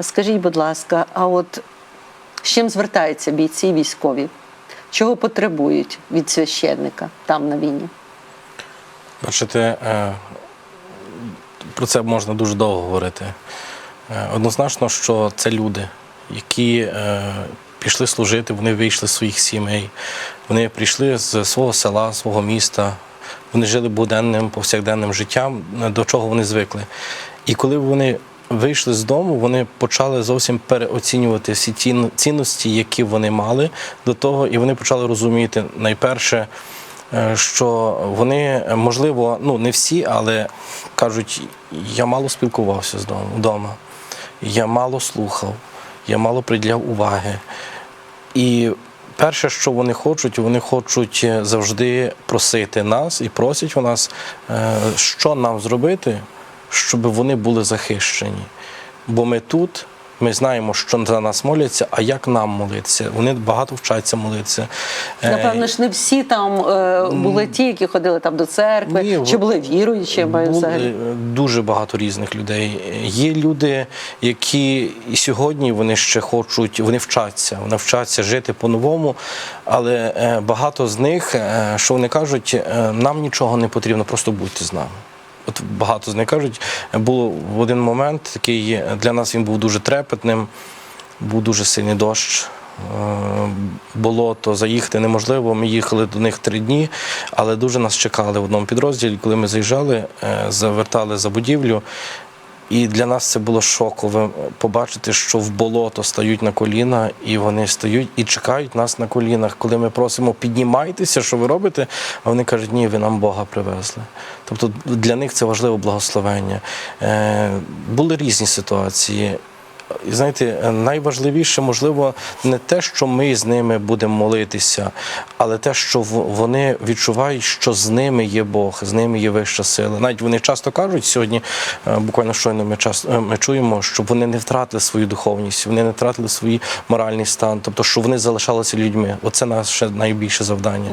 Скажіть, будь ласка, а от з чим звертаються бійці військові? Чого потребують від священника там на війні? Бачите, е, про це можна дуже довго говорити. Е, Однозначно, що це люди, які е, пішли служити, вони вийшли з своїх сімей, вони прийшли з свого села, свого міста, вони жили буденним, повсякденним життям, до чого вони звикли. І коли вони вийшли з дому, вони почали зовсім переоцінювати всі ті цінності, які вони мали до того, і вони почали розуміти найперше. Е, що вони, можливо, ну не всі, але кажуть, я мало спілкувався з дому вдома, я мало слухав, я мало приділяв уваги. І перше, що вони хочуть, вони хочуть завжди просити нас і просять у нас, е, що нам зробити, щоб вони були захищені. Бо ми тут. Ми знаємо, що за нас моляться, а як нам молитися? Вони багато вчаться молитися. Е, Напевно ж, не всі там е, були ті, які ходили там до церкви, Ні, чи були віруючі, Були взагалі. дуже багато різних людей. Є люди, які і сьогодні вони ще хочуть, вони вчаться, вони вчаться жити по-новому, але е, багато з них, е, що вони кажуть, е, нам нічого не потрібно, просто будьте з нами. От багато з них кажуть, було в один момент такий для нас він був дуже трепетним, був дуже сильний дощ. е, Болото заїхати неможливо. Ми їхали до них три дні, але дуже нас чекали в одному підрозділі. Коли ми заїжджали, е, завертали за будівлю. І для нас це було шоково побачити, що в болото стають на коліна, і вони стають і чекають нас на колінах. Коли ми просимо піднімайтеся, що ви робите? А вони кажуть, ні, ви нам Бога привезли. Тобто для них це важливе благословення. Е, були різні ситуації. І знаєте, найважливіше, можливо, не те, що ми з ними будемо молитися, але те, що вони відчувають, що з ними є Бог, з ними є вища сила. Навіть вони часто кажуть сьогодні, е, буквально щойно ми час е, ми чуємо, щоб вони не втратили свою духовність, вони не втратили свій моральний стан, тобто, що вони залишалися людьми. Оце наше найбільше завдання.